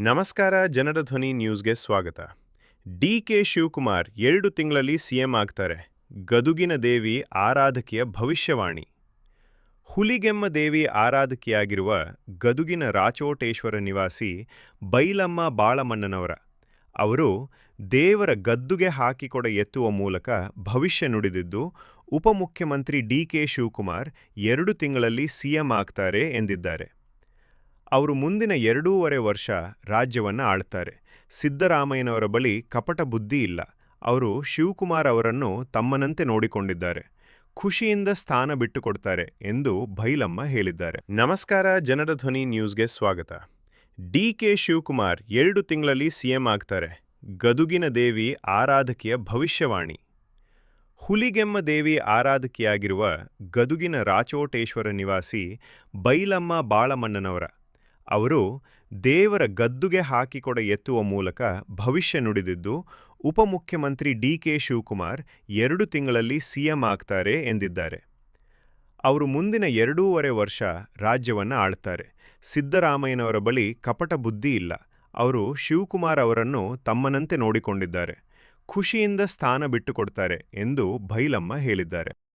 ನಮಸ್ಕಾರ, ಜನರ ಧ್ವನಿ ನ್ಯೂಸ್ಗೆ ಸ್ವಾಗತ. ಡಿ ಕೆ ಶಿವಕುಮಾರ್ ಎರಡು ತಿಂಗಳಲ್ಲಿ ಸಿಎಂ ಆಗ್ತಾರೆ. ಗದುಗಿನ ದೇವಿ ಆರಾಧಕಿಯ ಭವಿಷ್ಯವಾಣಿ. ಹುಲಿಗೆಮ್ಮ ದೇವಿ ಆರಾಧಕಿಯಾಗಿರುವ ಗದುಗಿನ ರಾಚೋಟೇಶ್ವರ ನಿವಾಸಿ ಬೈಲಮ್ಮ ಬಾಳಮಣ್ಣನವರ. ಅವರು ದೇವರ ಗದ್ದುಗೆ ಹಾಕಿಕೊಡ ಎತ್ತುವ ಮೂಲಕ ಭವಿಷ್ಯ ನುಡಿದಿದ್ದು, ಉಪಮುಖ್ಯಮಂತ್ರಿ ಡಿ ಕೆ ಶಿವಕುಮಾರ್ ಎರಡು ತಿಂಗಳಲ್ಲಿ ಸಿಎಂ ಆಗ್ತಾರೆ ಎಂದಿದ್ದಾರೆ. ಅವರು ಮುಂದಿನ ಎರಡೂವರೆ ವರ್ಷ ರಾಜ್ಯವನ್ನು ಆಳ್ತಾರೆ. ಸಿದ್ದರಾಮಯ್ಯನವರ ಬಳಿ ಕಪಟ ಬುದ್ಧಿ ಇಲ್ಲ. ಅವರು ಶಿವಕುಮಾರ್ ಅವರನ್ನು ತಮ್ಮನಂತೆ ನೋಡಿಕೊಂಡಿದ್ದಾರೆ. ಖುಷಿಯಿಂದ ಸ್ಥಾನ ಬಿಟ್ಟುಕೊಡ್ತಾರೆ ಎಂದು ಭೈಲಮ್ಮ ಹೇಳಿದ್ದಾರೆ. ನಮಸ್ಕಾರ, ಜನರ ಧ್ವನಿ ನ್ಯೂಸ್ಗೆ ಸ್ವಾಗತ. ಡಿ ಕೆ ಶಿವಕುಮಾರ್ ಎರಡು ತಿಂಗಳಲ್ಲಿ ಸಿಎಂ ಆಗ್ತಾರೆ. ಗದುಗಿನ ದೇವಿ ಆರಾಧಕಿಯ ಭವಿಷ್ಯವಾಣಿ. ಹುಲಿಗೆಮ್ಮ ದೇವಿ ಆರಾಧಕಿಯಾಗಿರುವ ಗದುಗಿನ ರಾಚೋಟೇಶ್ವರ ನಿವಾಸಿ ಬೈಲಮ್ಮ ಬಾಳಮಣ್ಣನವರ ಅವರು ದೇವರ ಗದ್ದುಗೆ ಹಾಕಿಕೊಡ ಎತ್ತುವ ಮೂಲಕ ಭವಿಷ್ಯ ನುಡಿದಿದ್ದು, ಉಪಮುಖ್ಯಮಂತ್ರಿ ಡಿ ಕೆ ಶಿವಕುಮಾರ್ ಎರಡು ತಿಂಗಳಲ್ಲಿ ಸಿಎಂ ಆಗ್ತಾರೆ ಎಂದಿದ್ದಾರೆ. ಅವರು ಮುಂದಿನ ಎರಡೂವರೆ ವರ್ಷ ರಾಜ್ಯವನ್ನು ಆಳ್ತಾರೆ. ಸಿದ್ದರಾಮಯ್ಯನವರ ಬಳಿ ಕಪಟ ಬುದ್ಧಿ ಇಲ್ಲ. ಅವರು ಶಿವಕುಮಾರ್ ಅವರನ್ನು ತಮ್ಮನಂತೆ ನೋಡಿಕೊಂಡಿದ್ದಾರೆ. ಖುಷಿಯಿಂದ ಸ್ಥಾನ ಬಿಟ್ಟುಕೊಡ್ತಾರೆ ಎಂದು ಭೈಲಮ್ಮ ಹೇಳಿದ್ದಾರೆ.